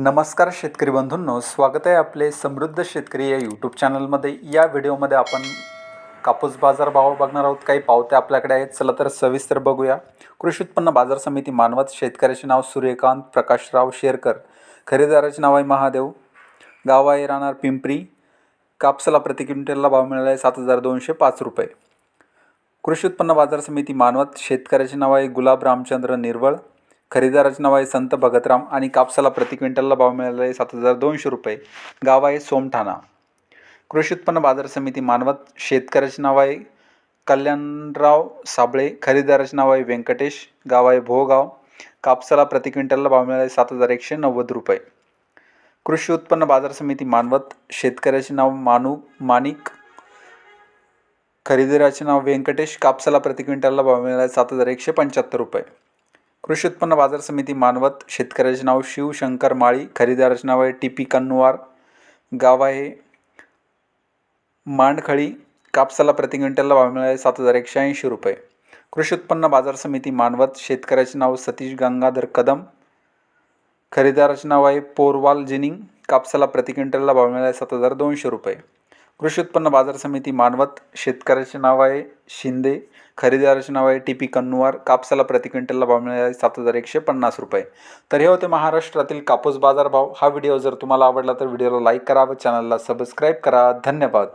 नमस्कार शेतकरी बंधूंनो स्वागत आहे आपले समृद्ध शेतकरी या यूट्यूब चॅनलमध्ये या व्हिडिओमध्ये आपण कापूस बाजार भाव बघणार आहोत. काही पावत्या आपल्याकडे आहेत. चला तर सविस्तर बघूया. कृषी उत्पन्न बाजार समिती मानवत शेतकऱ्याचे नाव सूर्यकांत प्रकाशराव शेरकर. खरेदीदाराचे नाव आहे महादेव. गाव आहे राहणार पिंपरी. कापसाला प्रति क्विंटलला भाव मिळाला आहे सात हजार दोनशे पाच रुपये. कृषी उत्पन्न बाजार समिती मानवत शेतकऱ्याचे नाव आहे गुलाब रामचंद्र निर्वळ. खरेदीदाराचे नाव आहे संत भगतराम आणि कापसाला प्रति क्विंटलला भाव मिळाला आहे सात हजार दोनशे रुपये. गाव आहे सोमठाणा. कृषी उत्पन्न बाजार समिती मानवत. शेतकऱ्याचे नाव आहे कल्याणराव साबळे. खरेदीदाराचे नाव आहे व्यंकटेश. गाव आहे भोगाव. कापसाला प्रति क्विंटलला भाव मिळाला आहे सात हजार एकशे नव्वद रुपये. कृषी उत्पन्न बाजार समिती मानवत. शेतकऱ्याचे नाव मानू माणिक. खरेदीराचे नाव व्यंकटेश. कापसाला प्रति क्विंटलला भाव मिळाला आहे सात हजार एकशे पंच्याहत्तर रुपये. कृषी उत्पन्न बाजार समिती मानवत शेतकऱ्याचे नाव शिवशंकर माळी खरेदीदाराचे नाव आहे टी पी कन्नुवार गाव आहे मांडखळी कापसाला प्रति क्विंटलला भाव मिळाला आहे सात हजार एकशे ऐंशी रुपये. कृषी उत्पन्न बाजार समिती मानवत शेतकऱ्याचे नाव सतीश गंगाधर कदम खरेदीदाराचे नाव आहे पोरवाल जिनिंग कापसाला प्रति क्विंटलला भाव मिळाला आहे सात हजार दोनशे रुपये. कृषी उत्पन्न बाजार समिती मानवत शेतकऱ्याचे नाव आहे शिंदे खरेदीदाराचे नाव आहे टी पी कन्नुवार कापसाला प्रति क्विंटलला भाव मिळाला सात हजार एकशे पन्नास रुपये. तर हे होते महाराष्ट्रातील कापूस बाजार भाव. हा व्हिडिओ जर तुम्हाला आवडला तर व्हिडिओला लाईक करा व चॅनलला सबस्क्राईब करा. धन्यवाद.